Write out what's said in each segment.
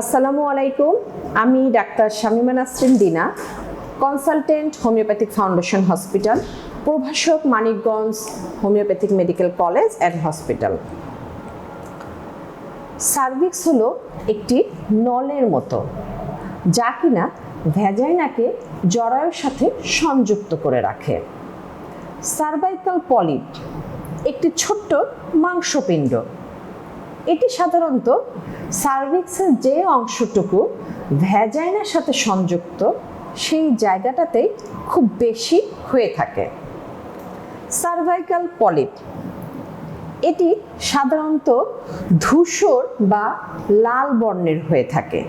আসসালামু আলাইকুম, আমি doctor Shamima Nasrin Dina consultant homeopathic foundation hospital প্রভাষক Manikganj homeopathic medical college and hospital cervix হলো একটি নলের মতো, যা কিনা ভ্যাজাইনাকে জরায়ুর সাথে সংযুক্ত করে রাখে। সার্ভাইকাল পলিপ একটি ছোট্ট মাংসপিণ্ড এটি সাধারণত সার্ভিক্সের যে অংশটুকু ভ্যাজাইনার সাথে সংযুক্ত, সেই জায়গাটাতেই খুব বেশি হয়ে থাকে। সার্ভাইকাল পলিপ এটি সাধারণত ধূসর বা লাল বর্ণের হয়ে থাকে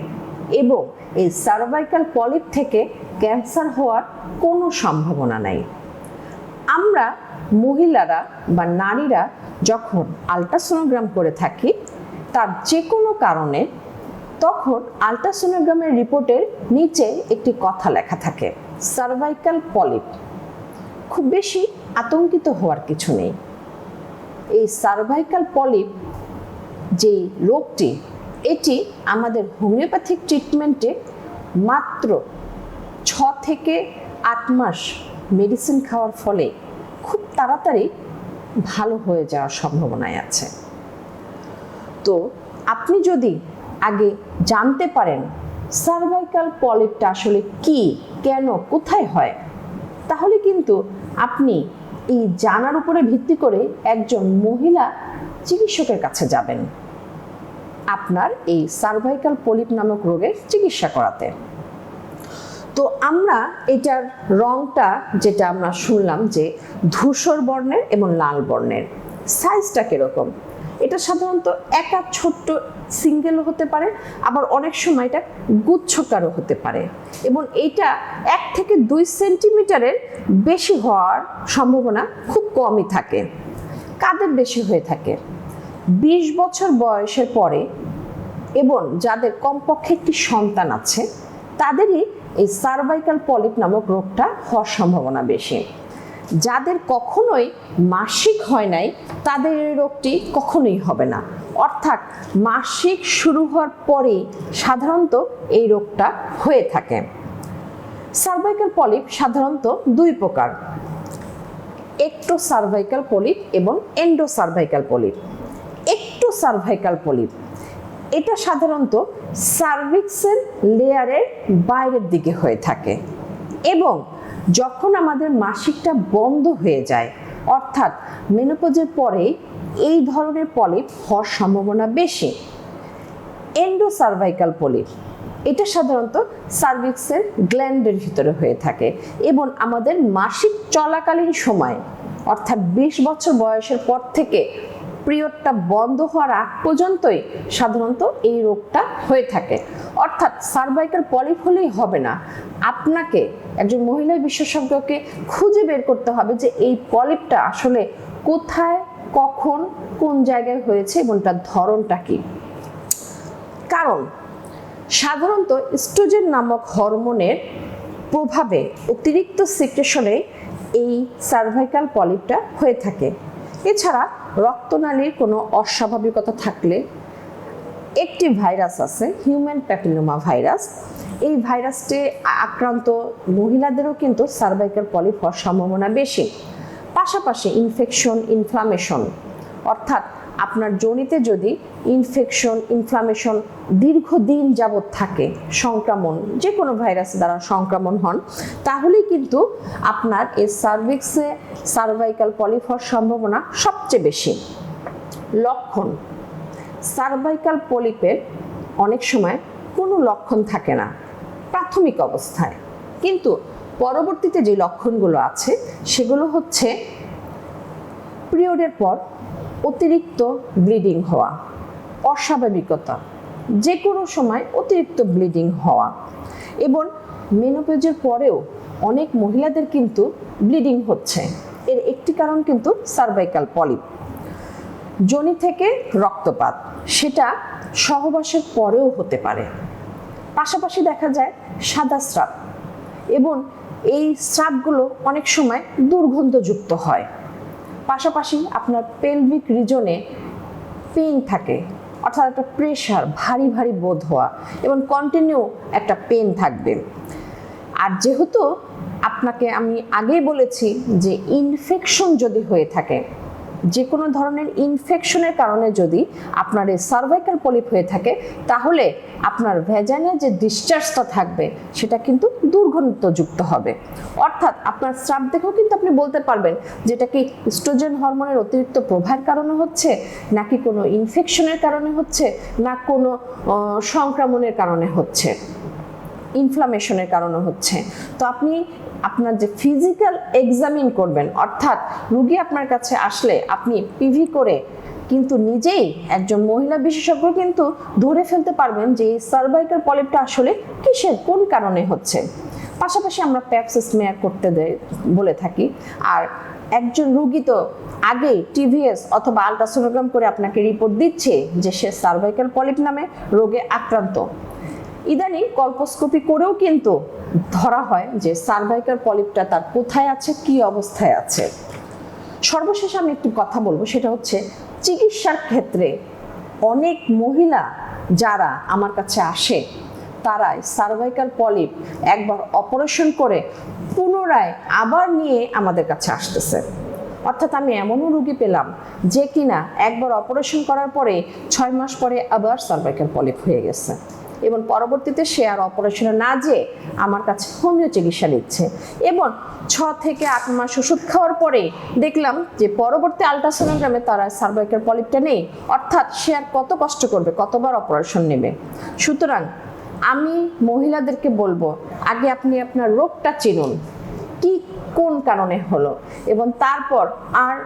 এবং এই সার্ভাইকাল পলিপ থেকে ক্যান্সার হওয়ার কোনো সম্ভাবনা নাই। আমরা মহিলারা বা নারীরা যখন আলট্রাসোনোগ্রাম করে থাকি, তার যে কোনো কারণে তখন আলট্রাসোনোগ্রামের রিপোর্টের নিচে একটি কথা লেখা থাকে, সার্ভাইকাল পলিপ। খুব বেশি আতঙ্কিত হওয়ার কিছু নেই। এই সার্ভাইকাল পলিপ যে রোগটি, এটি আমাদের হোমিওপ্যাথিক ট্রিটমেন্টে মাত্র ছ থেকে আট মাস মেডিসিন খাওয়ার ফলে তাড়াতাড়ি ভালো হয়ে যাওয়ার সম্ভাবনায় আছে। তো আপনি যদি আগে জানতে পারেন সার্ভাইকাল পলিপটা আসলে কি, কেন, কোথায় হয়, তাহলে কিন্তু আপনি এই জানার উপরে ভিত্তি করে একজন মহিলা চিকিৎসকের কাছে যাবেন। আপনার এই সার্ভাইকাল পলিপ নামক রোগের চিকিৎসা করাতে। তো আমরা এটার রংটা যেটা আমরা শুনলাম যে ধূসর বর্ণের এবং লাল বর্ণের। সাইজটা কীরকম? এটা সাধারণত একা ছোট্ট সিঙ্গেলও হতে পারে, আবার অনেক সময় এটা গুচ্ছকারও হতে পারে। এবং এইটা এক থেকে দুই সেন্টিমিটারের বেশি হওয়ার সম্ভাবনা খুব কমই থাকে। কাদের বেশি হয়ে থাকে? বিশ বছর বয়সের পরে, এবং যাদের কমপক্ষে একটি সন্তান আছে, তাদেরই এই সার্ভাইকাল পলিপ নামক রোগটা হওয়ার সম্ভাবনা বেশি। যাদের কখনোই মাসিক হয় নাই, তাদের এই রোগটি কখনোই হবে না। অর্থাৎ মাসিক শুরু হওয়ার পরেই সাধারণত এই রোগটা হয়ে থাকে। সার্ভাইকাল পলিপ সাধারণত দুই প্রকার, একটো সার্ভাইকাল পলিপ এবং endocervical polyp ectocervical polyp এটা সাধারণত সার্ভিক্সের লেয়ারের বাইরের দিকে হয়ে থাকে। এবং যখন আমাদের মাসিকটা বন্ধ হয়ে যায়, অর্থাৎ মেনোপোজের পরে এই ধরনের পলিপ হওয়ার সম্ভাবনা বেশি। এন্ডো সার্ভাইকাল পলিপ, এটা সাধারণত সার্ভিক্সের গ্ল্যান্ডের ভিতরে হয়ে থাকে। এবং আমাদের মাসিক চলাকালীন সময়, অর্থাৎ বিশ বছর বয়সের পর থেকে পিরিয়ডটা বন্ধ হওয়ার আগ পর্যন্তই সাধারণত এই রোগটা হয়ে থাকে। অর্থাৎ সার্ভাইকাল পলিপ হলেই হবে না। আপনাকে একজন মহিলা বিশেষজ্ঞকে খুঁজে বের করতে হবে যে এই পলিপটা আসলে কোথায়, কখন, কোন জায়গায় হয়েছে এবং তার ধরনটা কি। কারণ সাধারণত স্ট্রোজেন নামক হরমোনের প্রভাবে অতিরিক্ত সিক্রেশনে এই সার্ভাইকাল পলিপটা হয়ে থাকে। এছাড়া রক্তনালীর কোনো অস্বাভাবিকতা থাকলে একটি ভাইরাস আছে হিউম্যান প্যাপিলোমা ভাইরাস এই ভাইরাসটি আক্রান্ত মহিলাদেরও কিন্তু সার্ভাইকাল পলিপ হওয়ার সম্ভাবনা বেশি। পাশাপাশি ইনফেকশন ইনফ্লামেশন অর্থাৎ আপনার জনিতে যদি ইনফেকশন ইনফ্লামেশন দীর্ঘদিন যাবৎ থাকে, সংক্রমণ যে কোনো ভাইরাস দ্বারা সংক্রমণ হন, তাহলেই কিন্তু আপনার এই সার্ভিক্সে সার্ভাইকাল পলিপ হওয়ার সম্ভাবনা সবচেয়ে বেশি। লক্ষণ সার্ভাইকাল পলিপের অনেক সময় কোনো লক্ষণ থাকে না, প্রাথমিক অবস্থায়। কিন্তু পরবর্তীতে যে লক্ষণগুলো আছে, সেগুলো হচ্ছে পিরিয়ডের পর অতিরিক্ত ব্লিডিং হওয়া, অস্বাভাবিকতা যে কোনো সময় অতিরিক্ত ব্লিডিং হওয়া এবং মেনোপেজের পরেও অনেক মহিলাদের কিন্তু ব্লিডিং হচ্ছে। এর একটি কারণ কিন্তু সার্ভাইকাল পলিপ। যোনি থেকে রক্তপাত, সেটা সহবাসের পরেও হতে পারে। পাশাপাশি দেখা যায় সাদা স্রাব এবং এই স্রাবগুলো অনেক সময় দুর্গন্ধযুক্ত হয়। পাশাপাশি আপনার পেলভিক রিজনে পেইন থাকে, অর্থাৎ একটা প্রেশার ভারী ভারী বোধ হওয়া এবং কন্টিনিউ একটা পেন থাকবে। আর যেহেতু আপনাকে আমি আগেই বলেছি যে ইনফেকশন যদি হয়ে থাকে যে কোনো ধরনের ইনফেকশনের কারণে যদি আপনার এই সার্ভাইকাল পলিপ হয়ে থাকে, তাহলে আপনার ভেজাইনাল যে ডিসচার্জটা থাকবে, সেটা কিন্তু দুর্গন্ধযুক্ত হবে। অর্থাৎ আপনার স্রাব দেখেও কিন্তু আপনি বলতে পারবেন যেটা কি স্ট্রোজেন হরমোনের অতিরিক্ত প্রভাবের কারণে হচ্ছে, নাকি কোনো ইনফেকশনের কারণে হচ্ছে, না কোনো সংক্রমণের কারণে হচ্ছে। ইনফ্লামেশনের কারণে হচ্ছে। তো আপনি আপনার যে ফিজিক্যাল এক্সামিন করবেন, অর্থাৎ রুগী আপনার কাছে আসলে আপনি পিভি করে কিন্তু নিজেই একজন মহিলা বিশেষজ্ঞ কিন্তু ধরে ফেলতে পারবেন যে এই সার্ভাইকাল পলিপটা আসলে কিসের, কোন কারণে হচ্ছে। পাশাপাশি আমরা প্যাপস স্মেয়ার করতে দেয় বলে থাকি। আর একজন রুগী তো আগেই টিভিএস অথবা আলট্রাসোনোগ্রাম করে আপনাকে রিপোর্ট দিচ্ছে যে সে সার্ভাইকাল পলিপ নামে রোগে আক্রান্ত। ইদানিং কল্পোস্কোপি করেও কিন্তু ধরা হয় যে সার্ভাইকাল পলিপটা তার কোথায় আছে, কি অবস্থায় আছে। সর্বশেষে আমি একটু কথা বলব, সেটা হচ্ছে চিকিৎসার ক্ষেত্রে অনেক মহিলা যারা আমার কাছে আসে, তারাই সার্ভাইকাল পলিপ একবার অপারেশন করে পুনরায় আবার নিয়ে আমাদের কাছে আসতেছে। অর্থাৎ আমি এমনও রুগী পেলাম যে কিনা একবার অপারেশন করার পরে ছয় মাস পরে আবার সার্ভাইকাল পলিপ হয়ে গেছে। এবং পরবর্তীতে সে আর অপারেশনে না যেয়ে আমার কাছে হোমিও চিকিৎসা নিচ্ছে। এবং ছ থেকে আট মাস ওষুধ খাওয়ার পরে দেখলাম যে পরবর্তী আলট্রাসোনোগ্রামে তারা সার্ভাইকাল পলিপটা নেই। অর্থাৎ সে আর কত কষ্ট করবে, কতবার অপারেশন নেবে। সুতরাং আমি মহিলাদেরকে বলব, আগে আপনি আপনার রোগটা চিনুন। কোন কারণে হলো? এবং তারপর আর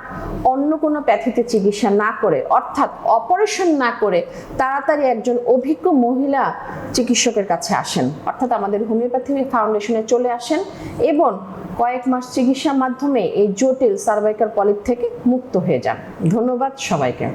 অন্য কোনো প্যাথিতে চিকিৎসা না করে, অর্থাৎ অপারেশন না করে তাড়াতাড়ি একজন অভিজ্ঞ মহিলা চিকিৎসকের কাছে আসেন। অর্থাৎ আমাদের হোমিওপ্যাথি ফাউন্ডেশনে চলে আসেন এবং কয়েক মাস চিকিৎসার মাধ্যমে এই জটিল সার্ভাইকাল পলিপ থেকে মুক্ত হয়ে যান। ধন্যবাদ সবাইকে।